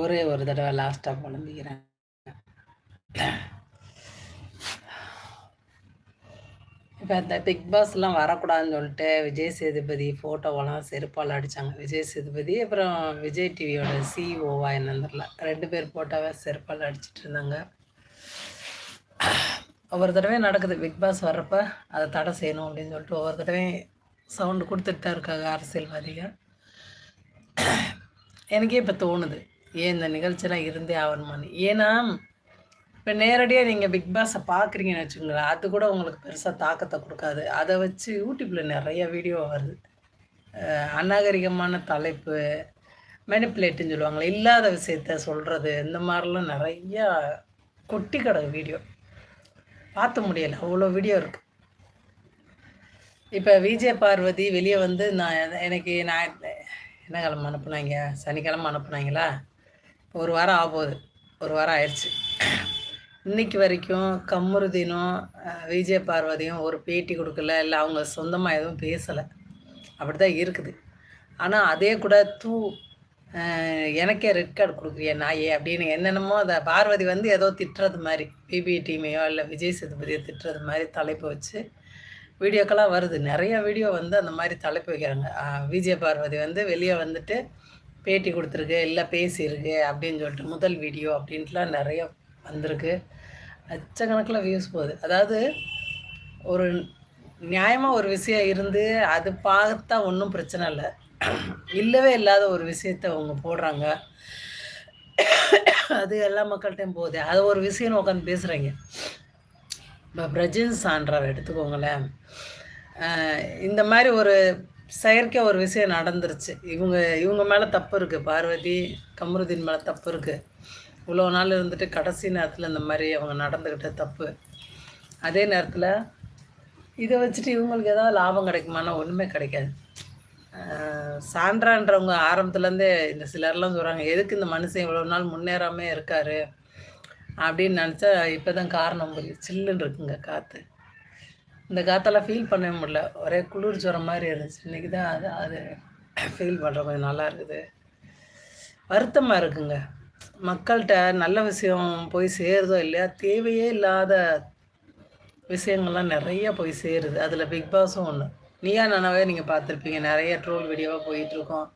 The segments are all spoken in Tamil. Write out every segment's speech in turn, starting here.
ஒரே ஒரு தடவை லாஸ்ட்டாக புலம்பிக்கிறேன் இப்போ இந்த பிக் பாஸ்லாம் வரக்கூடாதுன்னு சொல்லிட்டு விஜய் சேதுபதி ஃபோட்டோவெல்லாம் செருப்பால் அடித்தாங்க விஜய் சேதுபதி அப்புறம் விஜய் டிவியோட சிஓவா என்னன்னு தெரில ரெண்டு பேர் ஃபோட்டோவை செருப்பால் அடிச்சிட்டு இருந்தாங்க. ஒவ்வொரு தடவையும் நடக்குது. பிக் பாஸ் வர்றப்ப அதை தடை செய்யணும் அப்படின்னு சொல்லிட்டு ஒவ்வொரு தடவையும் சவுண்டு கொடுத்துட்டு தான் இருக்காங்க அரசியல்வாதிகள். எனக்கே இப்போ தோணுது. ஏன் இந்த நிகழ்ச்சியெலாம் இருந்தே ஆகணுமான்னு? ஏன்னா இப்போ நேரடியாக நீங்கள் பிக் பாஸை பார்க்குறீங்கன்னு வச்சுக்கோங்களேன் அது கூட உங்களுக்கு பெருசாக தாக்கத்தை கொடுக்காது. அதை வச்சு யூடியூப்பில் நிறைய வீடியோ வருது. அநாகரிகமான தலைப்பு மெனிப்புலேட்டுன்னு சொல்லுவாங்களே இல்லாத விஷயத்த சொல்கிறது இந்த மாதிரிலாம் நிறையா கொட்டி கிடக்கு வீடியோ. பார்த்த முடியலை அவ்வளோ வீடியோ இருக்குது இப்போ விஜய் பார்வதி வெளியே வந்து நான் எனக்கு நான் என்ன கிழமை அனுப்புனாங்க? சனிக்கிழமை அனுப்புனாங்களா? ஒரு வாரம் ஆகுது ஒரு வாரம் ஆயிடுச்சு. இன்னைக்கு வரைக்கும் கம்முருதீனும் விஜய் பார்வதியும் ஒரு பேட்டி கொடுக்கல. இல்லை அவங்க சொந்தமாக எதுவும் பேசலை. அப்படி தான் இருக்குது. ஆனால் அதே கூட தூ எனக்கே ரெட் கார்டு கொடுக்குறிய நாயே அப்படின்னு என்னென்னமோ அதை பார்வதி வந்து ஏதோ திட்டுறது மாதிரி பிபி டீமையோ இல்லை விஜய் சேதுபதியோ திட்டுறது மாதிரி தலைப்பு வச்சு வீடியோக்கெல்லாம் வருது. நிறைய வீடியோ வந்து அந்த மாதிரி தலைப்பு வைக்கிறாங்க. விஜய பார்வதி வந்து வெளியே வந்துட்டு பேட்டி கொடுத்துருக்கு இல்லை பேசியிருக்கு அப்படின்னு சொல்லிட்டு முதல் வீடியோ அப்படின்ட்டுலாம் நிறைய வந்திருக்கு. லட்சக்கணக்கில் வியூஸ் போகுது. அதாவது ஒரு நியாயமாக ஒரு விஷயம் இருந்து அது பார்த்தா ஒன்றும் பிரச்சனை இல்லை. இல்லவே இல்லாத ஒரு விஷயத்த அவங்க போடுறாங்க. அது எல்லா மக்கள்கிட்டையும் போகுது. அது ஒரு விஷயம்னு உட்காந்து பேசுகிறீங்க இப்போ பிரஜின் சான்றார் எடுத்துக்கோங்களேன். இந்த மாதிரி ஒரு செயற்கை ஒரு விஷயம் நடந்துருச்சு. இவங்க இவங்க மேலே தப்பு இருக்குது பார்வதி கமருதீன் மேலே தப்பு இருக்குது இவ்வளோ நாள் இருந்துட்டு கடைசி நேரத்தில் இந்த மாதிரி அவங்க நடந்துக்கிட்ட தப்பு. அதே நேரத்தில் இதை வச்சுட்டு இவங்களுக்கு ஏதாவது லாபம் கிடைக்குமானா ஒன்றுமே கிடைக்காது. சான்றான்றவங்க ஆரம்பத்துலேருந்தே இந்த சிலர்லாம் சொல்கிறாங்க எதுக்கு இந்த மனுஷன் இவ்வளோ நாள் முன்னேறாமே இருக்கார்? அப்படின்னு நினச்சா இப்போ தான் காரணம் புரியுது சில்லுன்னு இருக்குங்க காற்று இந்த காற்றெல்லாம் ஃபீல் பண்ணவே முடியல. ஒரே குளிர் ஜுரம் மாதிரி இருந்துச்சு. இன்றைக்கி தான் அது அது ஃபீல் பண்ணுற கொஞ்சம் நல்லா இருக்குது. வருத்தமாக இருக்குங்க. மக்கள்கிட்ட நல்ல விஷயம் போய் சேருதோ இல்லையா? தேவையே இல்லாத விஷயங்கள்லாம் நிறைய போய் சேருது. அதில் பிக் பாஸும் ஒன்று நீயா நானாவே நீங்கள் பார்த்துருப்பீங்க. நிறைய ட்ரோல் வீடியோவாக போயிட்டுருக்கோம்.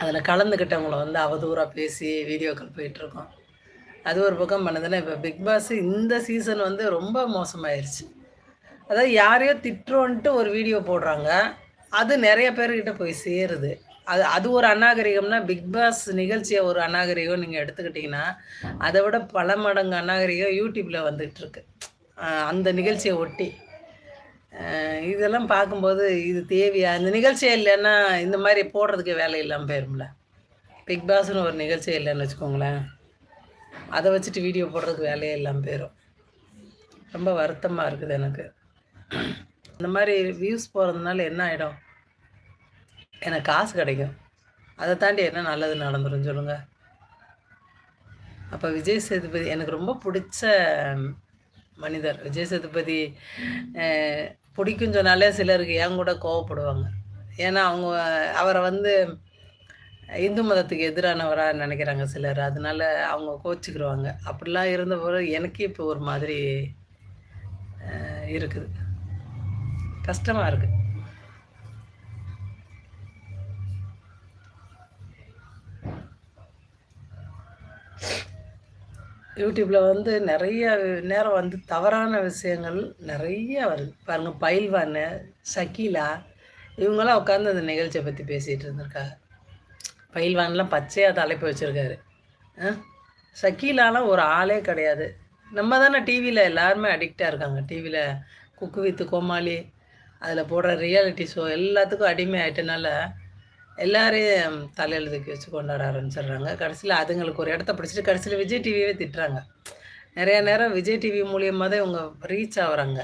அதில் கலந்துக்கிட்டவங்கள வந்து அவதூறாக பேசி வீடியோக்கள் போயிட்டுருக்கோம். அது ஒரு பக்கம் பண்ணதுன்னா இப்போ பிக் பாஸ் இந்த சீசன் வந்து ரொம்ப மோசமாயிருச்சு. அதாவது யாரையோ திட்டுறோன்ட்டு ஒரு வீடியோ போடுறாங்க. அது நிறைய பேர்கிட்ட போய் சேருது. அது அது ஒரு அநாகரிகம்னா பிக் பாஸ் நிகழ்ச்சியை ஒரு அநாகரிகம் நீங்கள் எடுத்துக்கிட்டிங்கன்னா அதை விட பல மடங்கு அநாகரிகம் யூடியூப்பில் வந்துகிட்ருக்கு. அந்த நிகழ்ச்சியை ஒட்டி. இதெல்லாம் பார்க்கும்போது இது தேவையா? இந்த நிகழ்ச்சியே இல்லைன்னா இந்த மாதிரி போடுறதுக்கு வேலை இல்லாமல் போயிரும்ல. பிக் பாஸ்னு ஒரு நிகழ்ச்சியே இல்லைன்னு வச்சுக்கோங்களேன். அதை வச்சுட்டு வீடியோ போடுறதுக்கு வேலையே இல்லாமல் போயிடும் ரொம்ப வருத்தமாக இருக்குது எனக்கு. இந்த மாதிரி வியூஸ் போகிறதுனால என்ன ஆகிடும் எனக்கு காசு கிடைக்கும். அதை தாண்டி என்ன நல்லது நடந்துடும் சொல்லுங்கள் அப்போ விஜய் சேதுபதி எனக்கு ரொம்ப பிடிச்ச மனிதர். விஜய் சேதுபதி பிடிக்கும் சொன்னாலே சிலருக்கு ஏன் கூட கோவப்படுவாங்க. ஏன்னா அவங்க அவரை வந்து இந்து மதத்துக்கு எதிரானவராக நினைக்கிறாங்க சிலர். அதனால அவங்க கோச்சிக்கிடுவாங்க அப்படிலாம் இருந்தபோது எனக்கே இப்போ ஒரு மாதிரி இருக்குது. கஷ்டமாக இருக்குது யூடியூப்பில் வந்து நிறைய நேரம் வந்து தவறான விஷயங்கள் நிறைய வருது. பாருங்கள் பயில்வானு ஷக்கீலா இவங்களாம் உட்காந்து அந்த நிகழ்ச்சியை பற்றி பேசிகிட்டு இருந்திருக்காங்க. பயில்வான்லாம் பச்சையாக தலைப்பு வச்சுருக்காரு. சக்கீலாலாம் ஒரு ஆளே கிடையாது. நம்ம தானே டிவியில் எல்லாருமே அடிக்டாக இருக்காங்க. டிவியில் குக்கு வித்து கோமாளி அதில் போடுற ரியாலிட்டி ஷோ எல்லாத்துக்கும் அடிமை ஆகிட்டனால எல்லாரையும் தலையில் தூக்கி வச்சு கொண்டாட ஆரம்பிச்சிடுறாங்க. கடைசியில் அதுங்களுக்கு ஒரு இடத்த பிடிச்சிட்டு கடைசியில் விஜய் டிவியே திட்டுறாங்க. நிறைய நேரம் விஜய் டிவி மூலியமாக தான் இவங்க ரீச் ஆகுறாங்க.